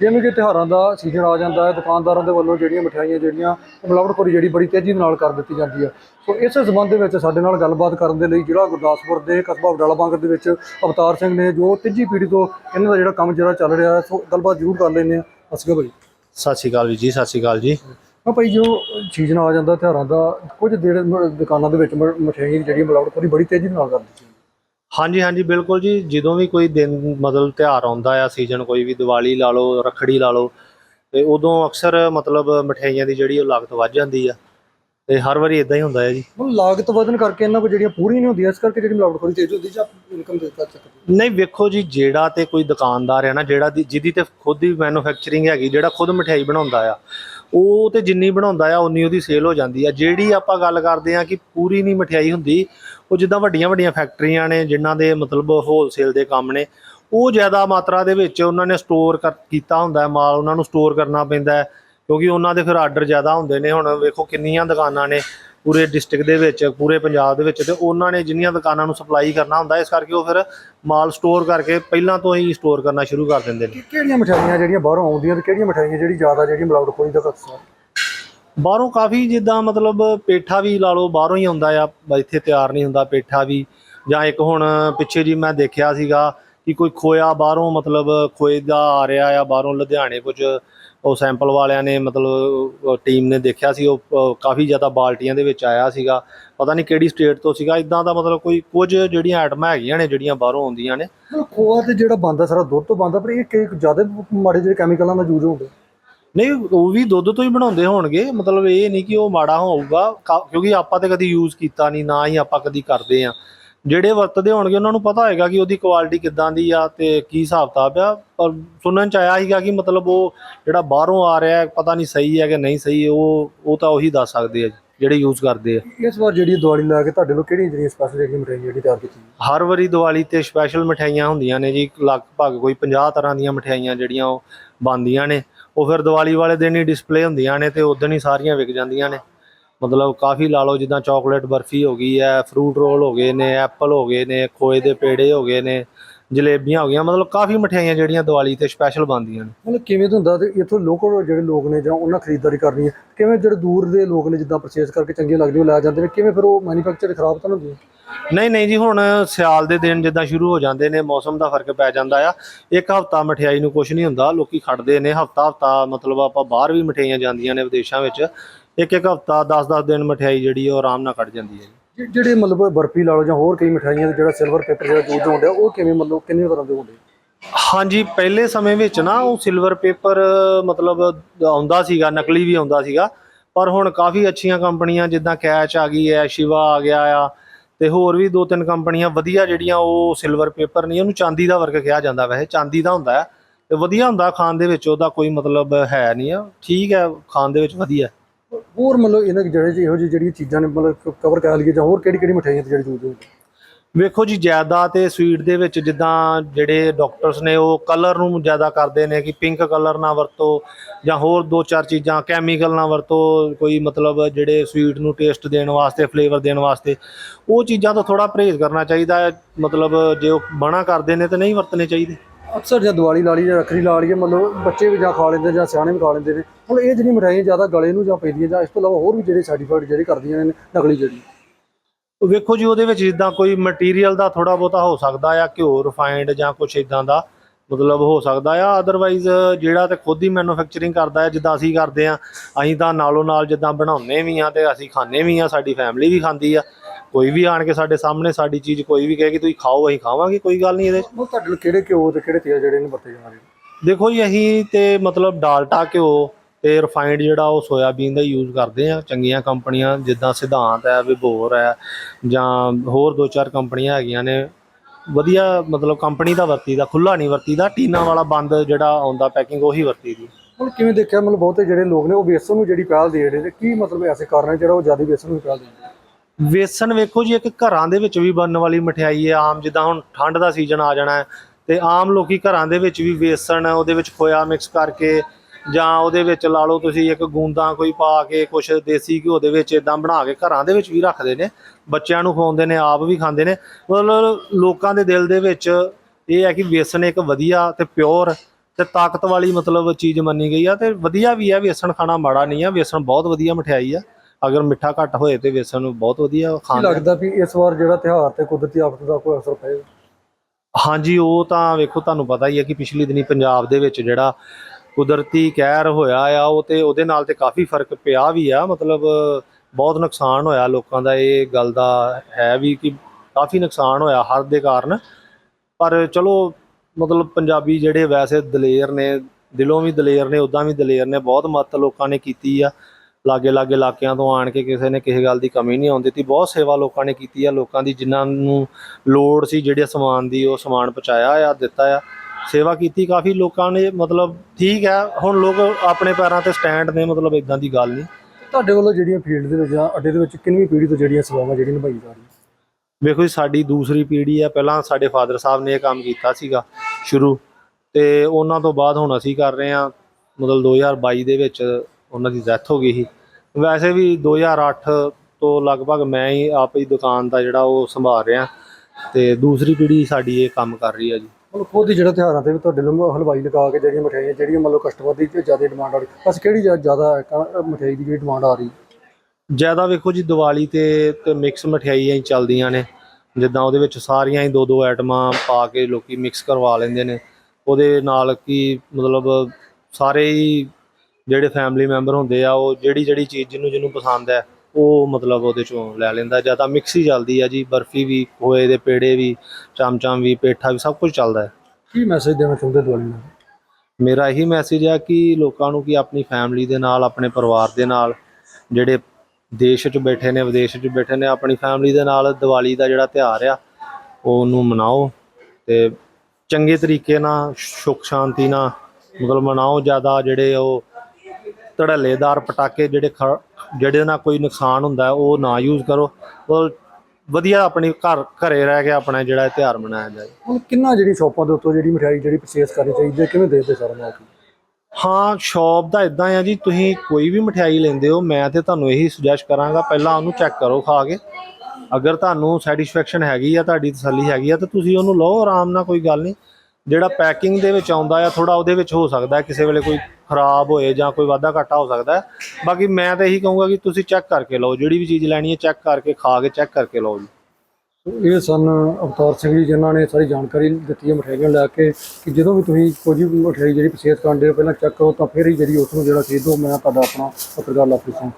ਜਿਵੇਂ ਕਿ ਤਿਉਹਾਰਾਂ ਦਾ ਸੀਜ਼ਨ ਆ ਜਾਂਦਾ ਹੈ ਦੁਕਾਨਦਾਰਾਂ ਦੇ ਵੱਲੋਂ ਜਿਹੜੀਆਂ ਮਠਿਆਈਆਂ ਜਿਹੜੀਆਂ ਮਿਲਾਵਟਖੋਰੀ ਜਿਹੜੀ ਬੜੀ ਤੇਜ਼ੀ ਨਾਲ ਕਰ ਦਿੱਤੀ ਜਾਂਦੀ ਹੈ। ਸੋ ਇਸ ਸੰਬੰਧ ਦੇ ਵਿੱਚ ਸਾਡੇ ਨਾਲ ਗੱਲਬਾਤ ਕਰਨ ਦੇ ਲਈ ਜਿਹੜਾ ਗੁਰਦਾਸਪੁਰ ਦੇ ਕਸਬਾ ਵਡਾਲਾ ਬਾਂਗਰ ਦੇ ਵਿੱਚ ਅਵਤਾਰ ਸਿੰਘ ਨੇ ਜੋ ਤੀਜੀ ਪੀੜ੍ਹੀ ਤੋਂ ਇਹਨਾਂ ਦਾ ਜਿਹੜਾ ਕੰਮ ਜਿਹੜਾ ਚੱਲ ਰਿਹਾ ਹੈ ਸੋ ਗੱਲਬਾਤ ਜ਼ਰੂਰ ਕਰ ਲੈਂਦੇ ਆ ਅਸਗਾ ਭਾਈ ਸਤਿ ਸ਼੍ਰੀ ਅਕਾਲ ਜੀ ਸਤਿ ਸ਼੍ਰੀ ਅਕਾਲ ਜੀ। ਹਾਂ ਭਾਈ ਜੋ ਸੀਜ਼ਨ ਆ ਜਾਂਦਾ ਤਿਉਹਾਰਾਂ ਦਾ ਕੁਝ ਮ- ਦੁਕਾਨਾਂ ਦੇ ਵਿੱਚ ਮਠਿਆਈਆਂ ਜਿਹੜੀ ਮਿਲਾਵਟਖੋਰੀ ਬੜੀ ਤੇਜ਼ੀ ਨਾਲ ਕਰ ਦਿੱਤੀ ਹਾਂਜੀ ਹਾਂਜੀ ਬਿਲਕੁਲ ਜੀ। ਜਦੋਂ ਵੀ ਕੋਈ ਦਿਨ ਮਤਲਬ ਤਿਉਹਾਰ ਆਉਂਦਾ ਆ ਸੀਜ਼ਨ ਕੋਈ ਵੀ ਦੀਵਾਲੀ ਲਾ ਲਓ ਰੱਖੜੀ ਲਾ ਲਓ ਤੇ ਉਦੋਂ ਅਕਸਰ ਮਤਲਬ ਮਠਿਆਈਆਂ ਦੀ ਜਿਹੜੀ ਉਹ ਲਾਗਤ ਵੱਧ ਜਾਂਦੀ ਆ। ਤੇ ਹਰ ਵਾਰੀ ਇਦਾਂ ਹੀ ਹੁੰਦਾ ਹੈ ਜੀ। ਹੁਣ ਲਾਗਤ ਵਧਣ ਕਰਕੇ ਇਹਨਾਂ ਕੋਲ ਜਿਹੜੀਆਂ ਪੂਰੀਆਂ ਨਹੀਂ ਹੁੰਦੀਆਂ ਇਸ ਕਰਕੇ ਜਿਹੜੀ ਮਿਲਾਵਟਖੋਰੀ ਤੇਜ਼ ਹੁੰਦੀ ਜਾਂ ਇਨਕਮ ਦੇ ਕਰ ਸਕਦੇ ਨਹੀਂ ਵੇਖੋ ਜੀ ਜਿਹੜਾ ਤੇ ਕੋਈ ਦੁਕਾਨਦਾਰ ਹੈ ਨਾ ਜਿਹੜਾ ਦੀ ਜਿਹਦੀ ਤੇ ਖੁਦ ਦੀ ਮੈਨੂਫੈਕਚਰਿੰਗ ਹੈਗੀ ਜਿਹੜਾ ਖੁਦ ਮਠਿਆਈ ਬਣਾਉਂਦਾ ਆ ਉਹ ਤੇ ਜਿੰਨੀ ਬਣਾਉਂਦਾ ਆ ਉਨੀ ਉਹਦੀ ਸੇਲ ਹੋ ਜਾਂਦੀ ਆ। ਜਿਹੜੀ ਆਪਾਂ ਗੱਲ ਕਰਦੇ ਆ ਕਿ ਪੂਰੀ ਨਹੀਂ ਮਠਿਆਈ ਹੁੰਦੀ ਉਹ ਜਿੱਦਾਂ ਵੱਡੀਆਂ ਵੱਡੀਆਂ ਫੈਕਟਰੀਆਂ ਨੇ, ਜਿਨ੍ਹਾਂ ਦੇ ਮਤਲਬ ਹੋਲਸੇਲ ਦੇ ਕੰਮ ਨੇ, ਉਹ ਜ਼ਿਆਦਾ ਮਾਤਰਾ ਦੇ ਵਿੱਚ ਉਹਨਾਂ ਨੇ ਸਟੋਰ ਕੀਤਾ ਹੁੰਦਾ ਹੈ, ਮਾਲ ਉਹਨਾਂ ਨੂੰ ਸਟੋਰ ਕਰਨਾ ਪੈਂਦਾ ਹੈ, ਕਿਉਂਕਿ ਉਹਨਾਂ ਦੇ ਫਿਰ ਆਰਡਰ ਜ਼ਿਆਦਾ ਹੁੰਦੇ ਨੇ। ਹੁਣ ਵੇਖੋ ਕਿੰਨੀਆਂ ਦੁਕਾਨਾਂ ਨੇ ਪੂਰੇ ਡਿਸਟ੍ਰਿਕਟ ਦੇ ਵਿੱਚ, ਪੂਰੇ ਪੰਜਾਬ ਦੇ ਵਿੱਚ, ਤੇ ਉਹਨਾਂ ਨੇ ਜਿੰਨੀਆਂ ਦੁਕਾਨਾਂ ਨੂੰ ਸਪਲਾਈ ਕਰਨਾ ਹੁੰਦਾ ਇਸ ਕਰਕੇ ਉਹ ਫਿਰ ਮਾਲ ਸਟੋਰ ਕਰਕੇ ਪਹਿਲਾਂ ਤੋਂ ਹੀ ਸਟੋਰ ਕਰਨਾ ਸ਼ੁਰੂ ਕਰ ਦਿੰਦੇ ਨੇ। ਕਿਹੜੀਆਂ ਮਠਿਆਈਆਂ ਜਿਹੜੀਆਂ ਬਾਹਰੋਂ ਆਉਂਦੀਆਂ ਤੇ ਕਿਹੜੀਆਂ ਮਠਿਆਈਆਂ ਜਿਹੜੀ ਜ਼ਿਆਦਾ ਜਿਹੜੀ ਮਿਲਾਵਟਖੋਰੀ ਦਾ ਖਤਰਾ? ਬਾਹਰੋਂ ਕਾਫੀ ਜਿੱਦਾਂ ਮਤਲਬ ਪੇਠਾ ਵੀ ਲਾ ਲਓ, ਬਾਹਰੋਂ ਹੀ ਆਉਂਦਾ ਆ ਇੱਥੇ ਤਿਆਰ ਨਹੀਂ ਹੁੰਦਾ ਪੇਠਾ ਵੀ। ਜਾਂ ਇੱਕ ਹੁਣ ਪਿੱਛੇ ਜੀ ਮੈਂ ਦੇਖਿਆ ਸੀਗਾ ਕਿ ਕੋਈ ਖੋਇਆ ਬਾਹਰੋਂ ਮਤਲਬ ਖੋਏ ਦਾ ਆ ਰਿਹਾ ਆ, ਬਾਹਰੋਂ ਲੁਧਿਆਣੇ ਕੁਝ ਉਹ ਸੈਂਪਲ ਵਾਲਿਆਂ ਨੇ ਮਤਲਬ ਟੀਮ ਨੇ ਦੇਖਿਆ ਸੀ, ਉਹ ਕਾਫੀ ਜ਼ਿਆਦਾ ਬਾਲਟੀਆਂ ਦੇ ਵਿੱਚ ਆਇਆ ਸੀਗਾ। ਪਤਾ ਨਹੀਂ ਕਿਹੜੀ ਸਟੇਟ ਤੋਂ ਸੀਗਾ ਇਦਾਂ ਦਾ ਮਤਲਬ ਕੋਈ ਕੁਝ ਜਿਹੜੀਆਂ ਆਈਟਮਾਂ ਹੈਗੀਆਂ ਨੇ, ਜਿਹੜੀਆਂ ਬਾਹਰੋਂ ਆਉਂਦੀਆਂ ਨੇ। ਮਤਲਬ ਖੋਆ ਤੇ ਜਿਹੜਾ ਬੰਦਾ ਸਾਰਾ ਦੁੱਧ ਤੋਂ ਬੰਦਾ, ਪਰ ਇਹ ਕਿ ਜ਼ਿਆਦਾ ਮਾੜੇ ਜਿਹੜੇ ਕੈਮੀਕਲਾਂ ਦਾ ਯੂਜ਼ ਹੁੰਦੇ ਨਹੀਂ ਉਹ ਵੀ ਦੁੱਧ ਤੋਂ ਹੀ ਬਣਾਉਂਦੇ ਹੋਣਗੇ। ਮਤਲਬ ਇਹ ਨਹੀਂ ਕਿ ਉਹ ਮਾੜਾ ਹੋਊਗਾ। ਕਾ- ਕਿਉਂਕਿ ਆਪਾਂ ਤੇ ਕਦੀ ਯੂਜ਼ ਕੀਤਾ ਨਹੀਂ ਨਾ ਹੀ ਆਪਾਂ ਕਦੀ ਕਰਦੇ ਆ ਜਿਹੜੇ ਵਰਤਦੇ ਹੋਣਗੇ ਉਹਨਾਂ ਨੂੰ ਪਤਾ ਹੋਏਗਾ ਕਿ ਉਹਦੀ ਕੁਆਲਿਟੀ ਕਿੱਦਾਂ ਦੀ ਆ ਤੇ ਕੀ ਹਿਸਾਬ ਕਿਤਾਬ ਆ। ਪਰ ਸੁਣਨ ਚ ਆਇਆ ਸੀਗਾ ਕਿ ਮਤਲਬ ਉਹ ਜਿਹੜਾ ਬਾਹਰੋਂ ਆ ਰਿਹਾ ਹੈ, ਪਤਾ ਨਹੀਂ ਸਹੀ ਹੈ ਕਿ ਨਹੀਂ ਸਹੀ ਉਹ ਉਹ ਤਾਂ ਉਹੀ ਦੱਸ ਸਕਦੇ ਆ ਜੀ, ਜਿਹੜੇ ਯੂਜ਼ ਕਰਦੇ ਆ। ਇਸ ਵਾਰ ਜਿਹੜੀ ਦੀਵਾਲੀ ਲਾ ਕੇ ਤੁਹਾਡੇ ਲੋਕ ਕਿਹੜੀਆਂ ਜਿਹੜੀਆਂ ਸਪੈਸ਼ਲ ਜਿਹੜੀਆਂ ਮਠਿਆਈਆਂ ਜਿਹੜੀ ਤਿਆਰ ਕੀਤੀ ਹਰ ਵਾਰੀ ਦੀਵਾਲੀ ਤੇ ਸਪੈਸ਼ਲ ਮਠਿਆਈਆਂ ਹੁੰਦੀਆਂ ਨੇ ਜੀ। ਲਗਭਗ ਕੋਈ 50 ਤਰ੍ਹਾਂ ਦੀਆਂ ਮਠਿਆਈਆਂ ਜਿਹੜੀਆਂ ਉਹ ਬਣਦੀਆਂ ਨੇ। ਉਹ ਫਿਰ ਦੀਵਾਲੀ ਵਾਲੇ ਦਿਨ ਹੀ ਡਿਸਪਲੇ ਹੁੰਦੀਆਂ ਨੇ ਤੇ ਉਦੋਂ ਹੀ ਸਾਰੀਆਂ ਵਿਕ ਜਾਂਦੀਆਂ ਨੇ। ਮਤਲਬ ਕਾਫੀ ਲਾ ਲਓ ਜਿੱਦਾਂ ਚਾਕਲੇਟ ਬਰਫੀ ਹੋ ਗਈ ਹੈ ਫਰੂਟ ਰੋਲ ਹੋ ਗਏ ਨੇ ਐਪਲ ਹੋ ਗਏ ਨੇ, ਖੋਏ ਦੇ ਪੇੜੇ ਹੋ ਗਏ ਨੇ ਜਲੇਬੀਆਂ ਹੋ ਗਈਆਂ ਮਤਲਬ ਕਾਫੀ ਮਠਿਆਈਆਂ ਜਿਹੜੀਆਂ ਦੀਵਾਲੀ ਤੇ ਸਪੈਸ਼ਲ ਬਣਦੀਆਂ ਨੇ। ਮਤਲਬ ਕਿਵੇਂ ਦਾ ਹੁੰਦਾ ਤੇ ਇੱਥੋਂ ਲੋਕਲ ਜਿਹੜੇ ਲੋਕ ਨੇ ਜਾਂ ਉਹਨਾਂ ਖਰੀਦਦਾਰੀ ਕਰਨੀ ਹੈ ਕਿਵੇਂ ਜਿਹੜੇ ਦੂਰ ਦੇ ਲੋਕ ਨੇ ਜਿੱਦਾਂ ਪਰਚੇਸ ਕਰਕੇ ਚੰਗੀਆਂ ਲੱਗਦੀਆਂ ਉਹ ਲੈ ਜਾਂਦੇ ਨੇ ਕਿਵੇਂ ਫਿਰ ਉਹ ਮੈਨੂਫੈਕਚਰ ਖਰਾਬ ਤਾਂ ਨਹੀਂ ਹੁੰਦੀ ਨਹੀਂ ਨਹੀਂ ਜੀ ਹੁਣ ਸਿਆਲ ਦੇ ਦਿਨ ਜਿੱਦਾਂ ਸ਼ੁਰੂ ਹੋ ਜਾਂਦੇ ਨੇ ਮੌਸਮ ਦਾ ਫ਼ਰਕ ਪੈ ਜਾਂਦਾ ਆ। ਇੱਕ ਹਫਤਾ ਮਠਿਆਈ ਨੂੰ ਕੁਝ ਨਹੀਂ ਹੁੰਦਾ ਲੋਕੀ ਖੜਦੇ ਨੇ ਹਫਤਾ ਹਫਤਾ ਮਤਲਬ ਆਪਾਂ ਬਾਹਰ ਵੀ ਮਠਿਆਈਆਂ ਜਾਂਦੀਆਂ ਨੇ ਵਿਦੇਸ਼ਾਂ ਵਿੱਚ। ਇੱਕ ਇੱਕ ਹਫਤਾ 10-10 ਦਿਨ ਮਠਿਆਈ ਜਿਹੜੀ ਉਹ ਆਰਾਮ ਨਾਲ ਕੱਢ ਜਾਂਦੀ ਹੈ ਜਿਹੜੇ ਮਤਲਬ ਬਰਫੀ ਲਾ ਲਓ ਜਾਂ ਹੋਰ ਕਈ ਮਠਿਆਈਆਂ ਦੇ ਜਿਹੜਾ ਸਿਲਵਰ ਪੇਪਰ ਜਿਹੜਾ ਯੂਜ਼ ਹੁੰਦੇ ਉਹ ਕਿਵੇਂ ਮਤਲਬ ਕਿੰਨੇ ਤਰ੍ਹਾਂ ਦੇ ਹੁੰਦੇ ਹਾਂਜੀ, ਪਹਿਲੇ ਸਮੇਂ ਵਿੱਚ ਨਾ ਉਹ ਸਿਲਵਰ ਪੇਪਰ ਮਤਲਬ ਆਉਂਦਾ ਸੀਗਾ, ਨਕਲੀ ਵੀ ਆਉਂਦਾ ਸੀਗਾ, ਪਰ ਹੁਣ ਕਾਫੀ ਅੱਛੀਆਂ ਕੰਪਨੀਆਂ ਜਿੱਦਾਂ ਕੈਚ ਆ ਗਈ ਹੈ, ਸ਼ਿਵਾ ਆ ਗਿਆ ਆ, ਤੇ ਹੋਰ ਵੀ ਦੋ ਤਿੰਨ ਕੰਪਨੀਆਂ ਵਧੀਆ ਜਿਹੜੀਆਂ ਉਹ ਸਿਲਵਰ ਪੇਪਰ ਨਹੀਂ ਉਹਨੂੰ ਚਾਂਦੀ ਦਾ ਵਰਕ ਕਿਹਾ ਜਾਂਦਾ ਵੈਸੇ, ਚਾਂਦੀ ਦਾ ਹੁੰਦਾ ਹੈ, ਤੇ ਵਧੀਆ ਹੁੰਦਾ ਖਾਣ ਦੇ ਵਿੱਚ, ਉਹਦਾ ਕੋਈ ਮਤਲਬ ਹੈ ਨਹੀਂ ਆ, ਠੀਕ ਹੈ, ਖਾਣ ਦੇ ਵਿੱਚ ਵਧੀਆ। ਹੋਰ ਮਤਲਬ ਇਹਨਾਂ ਦੇ ਜਿਹੜੇ ਇਹੋ ਜਿਹੀ ਜਿਹੜੀਆਂ ਚੀਜ਼ਾਂ ਨੇ ਮਤਲਬ ਕਵਰ ਕਰ ਲਈਏ ਜਾਂ ਹੋਰ ਕਿਹੜੀ ਕਿਹੜੀ ਮਠਿਆਈਆਂ ਤੇ ਜਿਹੜੀ ਯੂਜ਼ ਹੁੰਦੇ ਵੇਖੋ ਜੀ, ਜ਼ਿਆਦਾ ਤੇ ਸਵੀਟ ਦੇ ਵਿੱਚ ਜਿੱਦਾਂ ਜਿਹੜੇ ਡਾਕਟਰਸ ਨੇ ਉਹ ਕਲਰ ਨੂੰ ਜ਼ਿਆਦਾ ਕਰਦੇ ਨੇ ਕਿ ਪਿੰਕ ਕਲਰ ਨਾ ਵਰਤੋ ਜਾਂ ਹੋਰ ਦੋ ਚਾਰ ਚੀਜ਼ਾਂ ਕੈਮੀਕਲ ਨਾ ਵਰਤੋ, ਕੋਈ ਮਤਲਬ ਜਿਹੜੇ ਸਵੀਟ ਨੂੰ ਟੇਸਟ ਦੇਣ ਵਾਸਤੇ ਫਲੇਵਰ ਦੇਣ ਵਾਸਤੇ, ਉਹ ਚੀਜ਼ਾਂ ਤੋਂ ਥੋੜਾ ਪਰਹੇਜ਼ ਕਰਨਾ ਚਾਹੀਦਾ ਹੈ। ਮਤਲਬ ਜੇ ਉਹ ਮਨਾ ਕਰਦੇ ਨੇ ਤਾਂ ਨਹੀਂ ਵਰਤਣੇ ਚਾਹੀਦੇ। ਅਕਸਰ ਜਾਂ ਦੀਵਾਲੀ ਲਾ ਲਈ ਜਾਂ ਰੱਖੜੀ ਲਾ ਲਈਏ ਮਤਲਬ ਬੱਚੇ ਵੀ ਜਾਂ ਖਾ ਲੈਂਦੇ ਜਾਂ ਸਿਆਣੇ ਵੀ ਖਾ ਲੈਂਦੇ ਨੇ, ਹੁਣ ਇਹ ਜਿਹੜੀ ਮਠਿਆਈਆਂ ਜ਼ਿਆਦਾ ਗਲੇ ਨੂੰ ਜਾਂ ਪੈਂਦੀਆਂ ਜਾਂ ਇਸ ਤੋਂ ਇਲਾਵਾ ਹੋਰ ਵੀ ਜਿਹੜੇ ਸਰਟੀਫਾਈਡ ਜਿਹੜੇ ਕਰਦੀਆਂ ਨੇ ਨਕਲੀ ਜਿਹੜੀ। ਵੇਖੋ ਜੀ, ਉਹਦੇ ਵਿੱਚ ਜਿੱਦਾਂ ਕੋਈ ਮਟੀਰੀਅਲ ਦਾ ਥੋੜਾ ਬਹੁਤਾ ਹੋ ਸਕਦਾ ਆ, ਘਿਓ ਰਿਫਾਈਨਡ ਜਾਂ ਕੁਝ ਇਦਾਂ ਦਾ ਮਤਲਬ ਹੋ ਸਕਦਾ ਆ। ਅਦਰਵਾਈਜ਼ ਜਿਹੜਾ ਤੇ ਖੁਦ ਹੀ ਮੈਨੂਫੈਕਚਰਿੰਗ ਕਰਦਾ ਹੈ ਜਿੱਦਾਂ ਅਸੀਂ ਕਰਦੇ ਆ, ਅਸੀਂ ਤਾਂ ਨਾਲੋਂ ਨਾਲ ਜਿੱਦਾਂ ਬਣਾਉਂਦੇ ਵੀ ਆ ਤੇ ਅਸੀਂ ਖਾਂਦੇ ਵੀ ਆ, ਸਾਡੀ ਫੈਮਿਲੀ ਵੀ ਖਾਂਦੀ ਆ। ਕੋਈ ਵੀ ਆਣ ਕੇ ਸਾਡੇ ਸਾਹਮਣੇ ਸਾਡੀ ਚੀਜ਼ ਕੋਈ ਵੀ ਕਹੇ ਕਿ ਤੁਸੀਂ ਖਾਓ ਅਸੀਂ ਖਾਵਾਂਗੇ ਕੋਈ ਗੱਲ ਨਹੀਂ ਇਹਦੇ 'ਚ। ਉਹ ਤੁਹਾਡੇ ਕਿਹੜੇ ਘਿਓ ਤੇ ਕਿਹੜੇ ਤੇਲ ਜਿਹੜੇ ਨੇ ਵਰਤੇ ਜਾਂਦੇ ਨੇ? ਦੇਖੋ ਜੀ ਅਸੀਂ ਤੇ ਮਤਲਬ ਡਾਲਟਾ ਘਿਓ ਤੇ ਰਿਫਾਈਨਡ ਜਿਹੜਾ ਉਹ ਸੋਇਆਬੀਨ ਦਾ ਯੂਜ਼ ਕਰਦੇ ਆ ਚੰਗੀਆਂ ਕੰਪਨੀਆਂ ਜਿੱਦਾਂ ਸਿਧਾਂਤ ਹੈ ਵਿਭੋਰ ਹੈ ਜਾਂ ਹੋਰ ਦੋ ਚਾਰ ਕੰਪਨੀਆਂ ਹੈਗੀਆਂ ਨੇ। ਵਧੀਆ ਮਤਲਬ ਕੰਪਨੀ ਦਾ ਵਰਤੀਦਾ ਖੁੱਲਾ ਨਹੀਂ ਵਰਤੀਦਾ ਟੀਨਾ ਵਾਲਾ ਬੰਦ ਜਿਹੜਾ ਆਉਂਦਾ ਪੈਕਿੰਗ ਉਹੀ ਵਰਤੀਦੀ। ਹੁਣ ਕਿਵੇਂ ਦੇਖਿਆ ਮਤਲਬ ਬਹੁਤੇ ਜਿਹੜੇ ਲੋਕ ਨੇ ਉਹ ਵੇਸਣ ਨੂੰ ਜਿਹੜੀ ਪਹਿਲ ਦੇ ਰਹੇ ਨੇ ਕੀ ਮਤਲਬ ਐਸੇ ਕਾਰਨ ਹੈ ਜਿਹੜਾ ਉਹ ਜ਼ਿਆਦਾ ਵੇਸਣ ਨੂੰ ਪਹਿਲ ਦਿੰਦੇ ਨੇ ਵੇਸਣ ਵੇਖੋ ਜੀ, ਇੱਕ ਘਰਾਂ ਦੇ ਵਿੱਚ ਵੀ ਬਣਨ ਵਾਲੀ ਮਠਿਆਈ ਹੈ। ਆਮ ਜਿੱਦਾਂ ਹੁਣ ਠੰਡ ਦਾ ਸੀਜ਼ਨ ਆ ਜਾਣਾ ਹੈ ਤੇ ਆਮ ਲੋਕੀ ਘਰਾਂ ਦੇ ਵਿੱਚ ਵੀ ਵੇਸਣ ਉਹਦੇ ਵਿੱਚ ਖੋਇਆ ਮਿਕਸ ਕਰਕੇ ਜਾਂ ਉਹਦੇ ਵਿੱਚ ਲਾ ਲਓ ਤੁਸੀਂ ਇੱਕ ਗੂੰਦਾਂ ਕੋਈ ਪਾ ਕੇ, ਕੁਛ ਦੇਸੀ ਘਿਓ ਦੇ ਵਿੱਚ ਇਦਾਂ ਬਣਾ ਕੇ ਘਰਾਂ ਦੇ ਵਿੱਚ ਵੀ ਰੱਖਦੇ ਨੇ। ਬੱਚਿਆਂ ਨੂੰ ਖਵਾਉਂਦੇ ਨੇ, ਆਪ ਵੀ ਖਾਂਦੇ ਨੇ। ਮਤਲਬ ਲੋਕਾਂ ਦੇ ਦਿਲ ਦੇ ਵਿੱਚ ਇਹ ਹੈ ਕਿ ਵੇਸਣ ਇੱਕ ਵਧੀਆ ਤੇ ਪਿਓਰ ਤੇ ਤਾਕਤ ਵਾਲੀ ਮਤਲਬ ਚੀਜ਼ ਮੰਨੀ ਗਈ ਆ ਤੇ ਵਧੀਆ ਵੀ ਆ। ਵੇਸਣ ਖਾਣਾ ਮਾੜਾ ਨਹੀਂ ਆ। ਵੇਸਣ ਬਹੁਤ ਵਧੀਆ ਮਠਿਆਈ ਆ। ਅਗਰ ਮਿੱਠਾ ਘੱਟ ਹੋਏ ਤੇ ਵੇਸਣ ਬਹੁਤ ਵਧੀਆ ਖਾਣ ਦਾ ਲੱਗਦਾ ਵੀ ਇਸ ਵਾਰ ਜਿਹੜਾ ਤਿਉਹਾਰ ਤੇ ਕੁਦਰਤੀ ਆਫਤ ਦਾ ਕੋਈ ਅਸਰ ਪਏਗਾ? ਹਾਂਜੀ ਉਹ ਤਾਂ ਵੇਖੋ ਤੁਹਾਨੂੰ ਪਤਾ ਹੀ ਹੈ ਕਿ ਪਿਛਲੀ ਦਿਨੀ ਪੰਜਾਬ ਦੇ ਵਿੱਚ ਜਿਹੜਾ ਕੁਦਰਤੀ ਕਹਿਰ ਹੋਇਆ ਆ ਉਹ ਤੇ ਉਹਦੇ ਨਾਲ ਤੇ ਕਾਫੀ ਫ਼ਰਕ ਪਿਆ ਵੀ ਆ। ਮਤਲਬ ਬਹੁਤ ਨੁਕਸਾਨ ਹੋਇਆ ਲੋਕਾਂ ਦਾ ਇਹ ਗੱਲ ਦਾ ਹੈ ਵੀ ਕਿ ਕਾਫੀ ਨੁਕਸਾਨ ਹੋਇਆ ਹੜ੍ਹ ਦੇ ਕਾਰਨ। ਪਰ ਚਲੋ ਮਤਲਬ ਪੰਜਾਬੀ ਜਿਹੜੇ ਵੈਸੇ ਦਲੇਰ ਨੇ ਦਿਲੋਂ ਵੀ ਦਲੇਰ ਨੇ ਉਦਾਂ ਵੀ ਦਲੇਰ ਨੇ ਬਹੁਤ ਮਦਦ ਲੋਕਾਂ ਨੇ ਕੀਤੀ ਆ। ਲਾਗੇ ਲਾਗੇ ਇਲਾਕਿਆਂ ਤੋਂ ਆਣ ਕੇ ਕਿਸੇ ਨੇ ਕਿਸੇ ਗੱਲ ਦੀ ਕਮੀ ਨਹੀਂ ਆਉਣ ਦਿੱਤੀ। ਬਹੁਤ ਸੇਵਾ ਲੋਕਾਂ ਨੇ ਕੀਤੀ ਆ ਲੋਕਾਂ ਦੀ ਜਿਨ੍ਹਾਂ ਨੂੰ ਲੋੜ ਸੀ ਜਿਹੜੇ ਸਮਾਨ ਦੀ ਉਹ ਸਮਾਨ ਪਹੁੰਚਾਇਆ ਆ ਦਿੱਤਾ ਆ। ਸੇਵਾ ਕੀਤੀ ਕਾਫੀ ਲੋਕਾਂ ਨੇ ਮਤਲਬ ਠੀਕ ਹੈ ਹੁਣ ਲੋਕ ਆਪਣੇ ਪੈਰਾਂ ਤੇ ਸਟੈਂਡ ਨੇ ਮਤਲਬ ਇਦਾਂ ਦੀ ਗੱਲ ਨਹੀਂ। ਤੁਹਾਡੇ ਵੱਲੋਂ ਜਿਹੜੀਆਂ ਫੀਲਡ ਦੇ ਵਿੱਚ ਅੱਡੇ ਦੇ ਵਿੱਚ ਕਿੰਨੀ ਪੀੜ੍ਹੀ ਤੋਂ ਜਿਹੜੀਆਂ ਸੇਵਾਵਾਂ ਜਿਹੜੀਆਂ ਨਿਭਾਈ ਜਾ ਰਹੀਆਂ? ਵੇਖੋ ਜੀ ਸਾਡੀ ਦੂਸਰੀ ਪੀੜ੍ਹੀ ਹੈ ਪਹਿਲਾਂ ਸਾਡੇ ਫਾਦਰ ਸਾਹਿਬ ਨੇ ਇਹ ਕੰਮ ਕੀਤਾ ਸੀਗਾ ਸ਼ੁਰੂ ਤੇ ਉਹਨਾਂ ਤੋਂ ਬਾਅਦ ਹੁਣ ਅਸੀਂ ਕਰ ਰਹੇ ਹਾਂ ਮਤਲਬ 2022 ਦੇ ਵਿੱਚ ਉਹਨਾਂ ਦੀ ਡੈਥ ਹੋ ਗਈ ਸੀ। ਵੈਸੇ ਵੀ 2008 ਤੋਂ ਲਗਭਗ ਮੈਂ ਹੀ ਆਪ ਹੀ ਦੁਕਾਨ ਦਾ ਜਿਹੜਾ ਉਹ ਸੰਭਾਲ ਰਿਹਾ। ਤੇ ਦੂਸਰੀ ਪੀੜ੍ਹੀ ਸਾਡੀ ਇਹ ਕੰਮ ਕਰ ਰਹੀ ਹੈ ਜੀ। ਮਤਲਬ ਖੁਦ ਹੀ ਜਿਹੜਾ ਤਿਉਹਾਰਾਂ ਤੇ ਵੀ ਤੁਹਾਡੇ ਨੂੰ ਹਲਵਾਈ ਲਗਾ ਕੇ ਜਿਹੜੀਆਂ ਮਠਿਆਈਆਂ ਜਿਹੜੀਆਂ ਮਤਲਬ ਕਸਟਮਰ ਦੀ ਜ਼ਿਆਦਾ ਡਿਮਾਂਡ ਆ ਰਹੀ। ਬਸ ਕਿਹੜੀ ਜ਼ਿਆ- ਜ਼ਿਆਦਾ ਮਠਿਆਈ ਦੀ ਜਿਹੜੀ ਡਿਮਾਂਡ ਆ ਰਹੀ? ਜ਼ਿਆਦਾ ਵੇਖੋ ਜੀ ਦੀਵਾਲੀ ਤੇ ਤੇ ਮਿਕਸ ਮਠਿਆਈਆਂ ਹੀ ਚੱਲਦੀਆਂ ਨੇ। ਜਿੱਦਾਂ ਉਹਦੇ ਵਿੱਚ ਸਾਰੀਆਂ ਹੀ ਦੋ ਦੋ ਆਈਟਮਾਂ ਪਾ ਕੇ ਲੋਕੀ ਮਿਕਸ ਕਰਵਾ ਲੈਂਦੇ ਨੇ। ਉਹਦੇ ਨਾਲ ਕੀ ਮਤਲਬ ਸਾਰੇ ਹੀ ਜਿਹੜੇ ਫੈਮਿਲੀ ਮੈਂਬਰ ਹੁੰਦੇ ਆ ਉਹ ਜਿਹੜੀ ਜਿਹੜੀ ਚੀਜ਼ ਜਿਹਨੂੰ ਜਿਹਨੂੰ ਪਸੰਦ ਹੈ ਉਹ ਮਤਲਬ ਉਹਦੇ ਚੋਂ ਲੈ ਲੈਂਦਾ ਜ਼ਿਆਦਾ ਮਿਕਸ ਹੀ ਚੱਲਦੀ ਆ ਜੀ ਬਰਫੀ ਵੀ ਖੋਏ ਦੇ ਪੇੜੇ ਵੀ ਚਮਚਮ ਵੀ ਪੇਠਾ ਵੀ ਸਭ ਕੁਝ ਚੱਲਦਾ ਹੈ। ਕੀ ਮੈਸੇਜ ਦੇਣਾ ਚਾਹੁੰਦੇ ਦਿਵਾਲੀ ਨੂੰ ਮੇਰਾ ਇਹੀ ਮੈਸੇਜ ਹੈ ਕਿ ਲੋਕਾਂ ਨੂੰ ਕਿ ਆਪਣੀ ਫੈਮਿਲੀ ਦੇ ਨਾਲ ਆਪਣੇ ਪਰਿਵਾਰ ਦੇ ਨਾਲ ਜਿਹੜੇ ਦੇਸ਼ 'ਚ ਬੈਠੇ ਨੇ ਵਿਦੇਸ਼ 'ਚ ਬੈਠੇ ਨੇ ਆਪਣੀ ਫੈਮਿਲੀ ਦੇ ਨਾਲ ਦੀਵਾਲੀ ਦਾ ਜਿਹੜਾ ਤਿਉਹਾਰ ਆ ਉਹਨੂੰ ਮਨਾਓ ਤੇ ਚੰਗੇ ਤਰੀਕੇ ਨਾਲ ਸੁੱਖ ਸ਼ਾਂਤੀ ਨਾਲ ਮਤਲਬ ਮਨਾਓ ਜ਼ਿਆਦਾ ਜਿਹੜੇ ਉਹ ਧੜੱਲੇਦਾਰ ਪਟਾਕੇ ਜਿਹੜੇ ਜਿਹੜੇ ਨਾਲ ਕੋਈ ਨੁਕਸਾਨ ਹੁੰਦਾ ਉਹ ਨਾ ਯੂਜ਼ ਕਰੋ। ਉਹ ਵਧੀਆ ਆਪਣੀ ਘਰ ਘਰੇ ਰਹਿ ਕੇ ਆਪਣਾ ਜਿਹੜਾ ਤਿਉਹਾਰ ਮਨਾਇਆ ਜਾਏ। ਹੁਣ ਕਿੰਨਾ ਜਿਹੜੀ ਸ਼ਾਪਾਂ ਦੇ ਉੱਤੋਂ ਜਿਹੜੀ ਮਠਿਆਈ ਜਿਹੜੀ ਪਰਚੇਸ ਕਰਨੀ ਚਾਹੀਦੀ ਹੈ ਕਿਵੇਂ ਦੇਖਦੇ ਸਾਰਾ ਮਾਲ ਹਾਂ ਸ਼ੌਪ ਦਾ ਇਦਾਂ ਆ ਜੀ ਤੁਸੀਂ ਕੋਈ ਵੀ ਮਠਿਆਈ ਲੈਂਦੇ ਹੋ ਮੈਂ ਤੇ ਤੁਹਾਨੂੰ ਇਹੀ ਸੁਜੈਸਟ ਕਰਾਂਗਾ ਪਹਿਲਾਂ ਉਹਨੂੰ ਚੈੱਕ ਕਰੋ ਖਾ ਕੇ। ਅਗਰ ਤੁਹਾਨੂੰ ਸੈਟੀਸਫੈਕਸ਼ਨ ਹੈਗੀ ਆ ਤੁਹਾਡੀ ਤਸੱਲੀ ਹੈਗੀ ਆ ਤਾਂ ਤੁਸੀਂ ਉਹਨੂੰ ਲਓ ਆਰਾਮ ਨਾਲ ਕੋਈ ਗੱਲ ਨਹੀਂ। ਜਿਹੜਾ ਪੈਕਿੰਗ ਦੇ ਵਿੱਚ ਆਉਂਦਾ ਆ ਥੋੜਾ ਉਹਦੇ ਵਿੱਚ ਹੋ ਸਕਦਾ ਕਿਸੇ ਵੇਲੇ ਕੋਈ ਖਰਾਬ ਹੋਏ ਜਾਂ ਕੋਈ ਵਾਧਾ ਘਾਟਾ ਹੋ ਸਕਦਾ ਬਾਕੀ ਮੈਂ ਤਾਂ ਇਹੀ ਕਹੂੰਗਾ ਕਿ ਤੁਸੀਂ ਚੈੱਕ ਕਰਕੇ ਲਓ, ਜਿਹੜੀ ਵੀ ਚੀਜ਼ ਲੈਣੀ ਹੈ ਚੈੱਕ ਕਰਕੇ, ਖਾ ਕੇ ਚੈੱਕ ਕਰਕੇ ਲਓ ਜੀ। ਇਹ ਸਨ ਅਵਤਾਰ ਸਿੰਘ ਜੀ, ਜਿਨ੍ਹਾਂ ਨੇ ਸਾਰੀ ਜਾਣਕਾਰੀ ਦਿੱਤੀ ਹੈ ਮਠਿਆਈਆਂ ਲੈ ਕੇ ਕਿ ਜਦੋਂ ਵੀ ਤੁਸੀਂ ਕੋਈ ਵੀ ਮਠਿਆਈ ਜਿਹੜੀ ਪਰਚੇਸ ਕਰਦੇ ਹੋ ਪਹਿਲਾਂ ਚੈੱਕ ਕਰੋ ਤਾਂ ਫਿਰ ਹੀ ਜਿਹੜੀ ਉਸ ਨੂੰ ਜਿਹੜਾ ਖਰੀਦੋ, ਮੈਂ ਤੁਹਾਡਾ ਆਪਣਾ ਪੱਤਰਕਾਰ ਲਾਪਰੀ ਸਿੰਘ